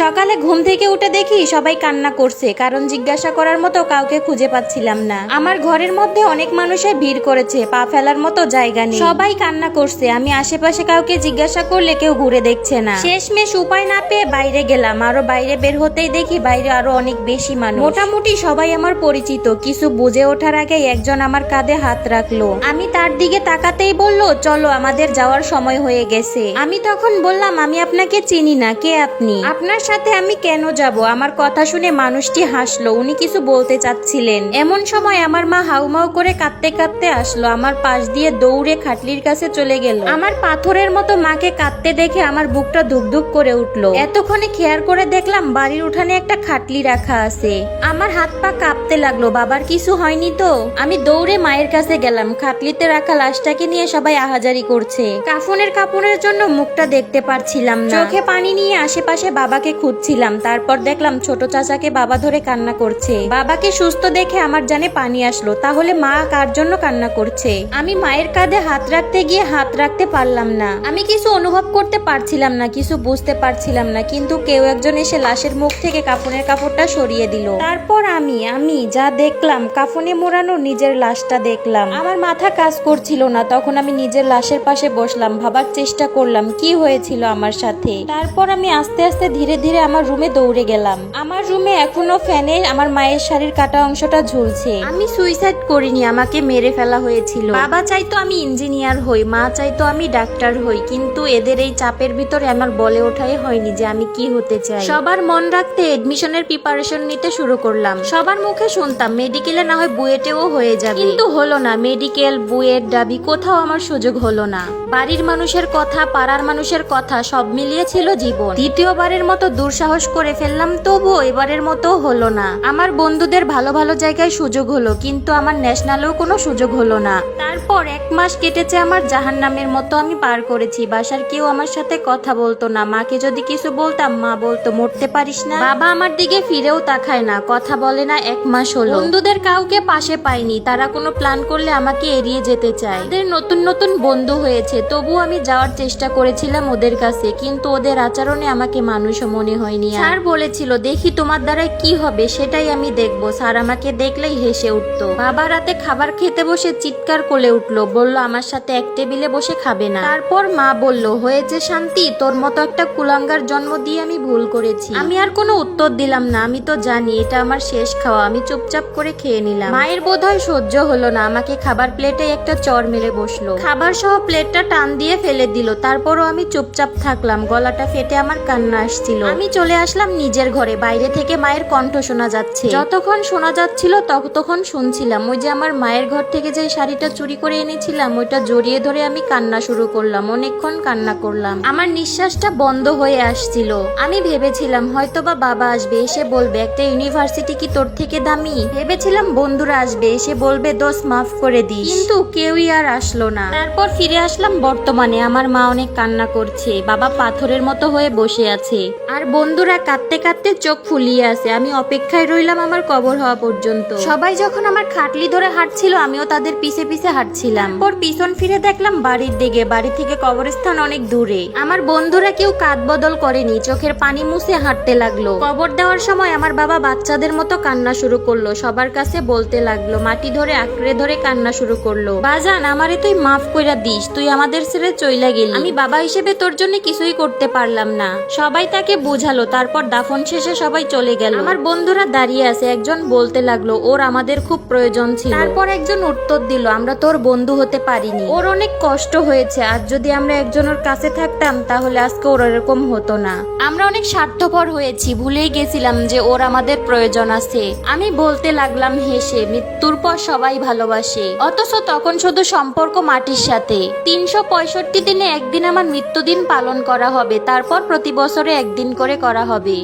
সকালে ঘুম থেকে উঠে দেখি সবাই কান্না করছে, কারণ জিজ্ঞাসা করার মতো কাউকে খুঁজে পাচ্ছিলাম না। আমার ঘরের মধ্যে অনেক মানুষের ভিড় করেছে, পা ফেলার মতো জায়গা নেই। সবাই কান্না করছে, আমি আশেপাশে কাউকে জিজ্ঞাসা করলে কেউ ঘুরে দেখছে না। শেষমেশ উপায় না পেয়ে বাইরে গেলাম, আরও বাইরে বের হতেই দেখি বাইরে আরও অনেক বেশি মানুষ। মোটামুটি সবাই আমার পরিচিত, কিছু বুঝে ওঠার আগে একজন আমার কাঁধে হাত রাখল। আমি তার দিকে তাকাতেই বলল, চলো, আমাদের যাওয়ার সময় হয়ে গেছে। আমি তখন বললাম, আমি আপনাকে চিনি না, কে আপনি? আপনার সাথে আমি কেন যাব? আমার কথা শুনে মানুষটি হাসলো। উনি কিছু বলতে চাচ্ছিলেন। এমন সময় আমার মা হাউমাউ করে কাঁদতে কাঁদতে আসলো। আমার পাশ দিয়ে দৌড়ে খাটলির কাছে চলে গেল। আমার পাথরের মতো মাকে কাঁদতে দেখে আমার বুকটা ধুকধুক করে উঠল। এতক্ষণে খেয়াল করে দেখলাম বাড়ির উঠানে একটা খাটলি রাখা আছে। আমার হাত পা কাঁপতে লাগল। বাবার কিছু হয়নি তো? আমি দৌড়ে মায়ের কাছে গেলাম। খাটলিতে রাখা লাশটাকে নিয়ে সবাই আহাজারি করছে। কাফনের কাপড়ের জন্য মুখটা দেখতে পারছিলাম না। চোখে পানি নিয়ে আশেপাশে বাবাকে খুঁজছিলাম। তারপর দেখলাম ছোট চাচাকে বাবা ধরে কান্না করছে। বাবাকে সুস্থ দেখে আমার জানে পানি আসলো। তাহলে মা কার জন্য কান্না করছে? আমি মায়ের কাঁধে হাত রাখতে গিয়ে হাত রাখতে পারলাম না। আমি কিছু অনুভব করতে পারছিলাম না, কিছু বুঝতে পারছিলাম না, কিন্তু কেউ একজন এসে লাশের মুখ থেকে কাফনের কাপড়টা সরিয়ে দিল। তারপর আমি আমি যা দেখলাম, কাফনে মোড়ানো নিজের লাশটা দেখলাম। আমার মাথা কাজ করছিল না, তখন আমি নিজের লাশের পাশে বসলাম, ভাবার চেষ্টা করলাম, কি হয়েছিল আমার সাথে? তারপর আমি আস্তে আস্তে ধীরে ধীরে আমার রুমে দৌড়ে গেলাম। আমার রুমে এখনও ফ্যানে আমার মায়ের শাড়ির কাটা অংশটা ঝুলছে। আমি সুইসাইড করিনি, আমাকে মেরে ফেলা হয়েছিল। বাবা চাইতো আমি ইঞ্জিনিয়ার হই, মা চাইতো আমি ডাক্তার হই, কিন্তু এদের এই চাপের ভিতরে আমার বলে ওঠাই হয়নি যে আমি কি হতে চাই। সবার মন রাখতে এডমিশনের প্রিপারেশন নিতে শুরু করলাম। সবার মুখে শুনতাম মেডিকেলে না হয় বুয়েটেও হয়ে যাবে। কিন্তু হলো না মেডিকেল বুয়েট, ডাবি, কোথাও আমার সুযোগ হলো না। বাড়ির মানুষের কথা, পাড়ার মানুষের কথা, সব মিলিয়ে ছিল জীবন। দ্বিতীয়বারের মতো দুঃসাহস করে ফেললাম তবু এবারের মতো হলো না। আমার বন্ধুদের ভালো ভালো জায়গায় সুযোগ হলো, কিন্তু আমার ন্যাশনালেও কোনো সুযোগ হলো না। তারপর এক মাস কেটেছে আমার জাহান নামের মতো আমি পার করেছি, বাসার কেউ আমার সাথে কথা বলতো না। মাকে যদি কিছু বলতাম, মা বলতো, মরতে পারিস না। বাবা আমার দিকে ফিরেও তাকায় না, কথা বলে না, এক মাস হলো। বন্ধুদের কাউকে পাশে পাইনি, তারা কোনো প্ল্যান করলে আমাকে এড়িয়ে যেতে চায়। ওদের নতুন নতুন বন্ধু হয়েছে তবু আমি যাওয়ার চেষ্টা করেছিলাম ওদের কাছে, কিন্তু ওদের আচরণে আমাকে মানুষও মনে হয়নি। স্যার বলেছিল, দেখি তোমার দ্বারা কি হবে, সেটাই আমি দেখব। স্যার আমাকে দেখলেই হেসে উঠতো। বাবা রাতে খাবার খেতে বসে চিৎকার করে উঠল, বলল, আমার সাথে এক টেবিলে বসে খাবে না। তারপর মা বলল, হয়েছে শান্তি, তোর মতো একটা কুলাঙ্গার জন্ম দিয়ে আমি ভুল করেছি। আমি আর কোনো উত্তর দিলাম না, আমি তো জানি, এটা আমার শেষ খাওয়া, আমি চুপচাপ করে খেয়ে নিলাম। মায়ের বোধহয় সহ্য হলো না, আমাকে খাবার প্লেটে একটা চর মেরে বসল। খাবার সহ প্লেটটা টান দিয়ে ফেলে দিল, তারপরও আমি চুপচাপ থাকলাম, গলাটা ফেটে আমার কান্না আসছিল। আমি চলে আসলাম নিজের ঘরে, বাইরে থেকে মায়ের কণ্ঠ শোনা যাচ্ছে। যতক্ষণ শোনা যাচ্ছিল, ততক্ষণ শুনছিলাম। ওই যে আমার মায়ের ঘর থেকে যে শাড়িটা চুরি করে এনেছিলাম, ওইটা জড়িয়ে ধরে আমি কান্না শুরু করলাম, অনেকক্ষণ কান্না করলাম। আমার নিঃশ্বাসটা বন্ধ হয়ে আসছিল। আমি ভেবেছিলাম, হয়তোবা বাবা আসবে, এসে বলবে, একটা ইউনিভার্সিটি কি তোর থেকে দামি? ভেবেছিলাম, বন্ধুরা আসবে, এসে বলবে, দোষ মাফ করে দিস। কিন্তু কেউই আর আসলো না। তারপর ফিরে আসলাম বর্তমানে। আমার মা অনেক কান্না করছে, বাবা পাথরের মতো হয়ে বসে আছে। আর বন্ধুরা কাঁদতে কাঁদতে চোখ ফুলিয়ে আছে। আমি অপেক্ষায় রইলাম আমার কবর হওয়া পর্যন্ত। সবাই যখন আমার খাটলি ধরে হাঁটছিল আমিও তাদের পিছে পিছে হাঁটছিলাম। পর পিছন ফিরে দেখলাম বাড়ির দিকে। বাড়ি থেকে কবরস্থান অনেক দূরে। আমার বন্ধুরা কেউ কাঁধ বদল করেনি চোখের পানি মুছে হাঁটতে লাগল। কবর দেওয়ার সময় আমার বাবা বাচ্চাদের মতো কান্না শুরু করল। সবার কাছে বলতে লাগল মাটি ধরে আঁকড়ে ধরে কান্না শুরু করল। বাজান আমারে তুই মাফ কইরা দিস তুই আমাদের ছেড়ে চইলা গেলি। আমি বাবা হিসেবে তোর জন্য কিছুই করতে পারলাম না। সবাই তাকে বুঝালো তারপর দাফন শেষে সবাই চলে গেল। আমার বন্ধুরা দাঁড়িয়ে আছে একজন বলতে লাগল ওর আমাদের খুব প্রয়োজন ছিল। তারপর একজন উত্তর দিল আমরা তোর বন্ধু হতে পারিনি। ওর অনেক কষ্ট হয়েছে আর যদি আমরা একজনের কাছে থাকতাম তাহলে আজকে ওর এরকম হতো না। আমরা অনেক স্বার্থপর হয়েছি ভুলেই গেছিলাম যে ওর আমাদের প্রয়োজন আছে। আমি বলতে লাগলাম হেসে মৃত্যুর পর সবাই ভালোবাসে। অথচ তখন শুধু সম্পর্ক মাটির সাথে। তিনশো পঁয়ষট্টি দিনে একদিন আমার মৃত্যুদিন পালন করা হবে তারপর প্রতি বছরে একদিন করে করা হবে।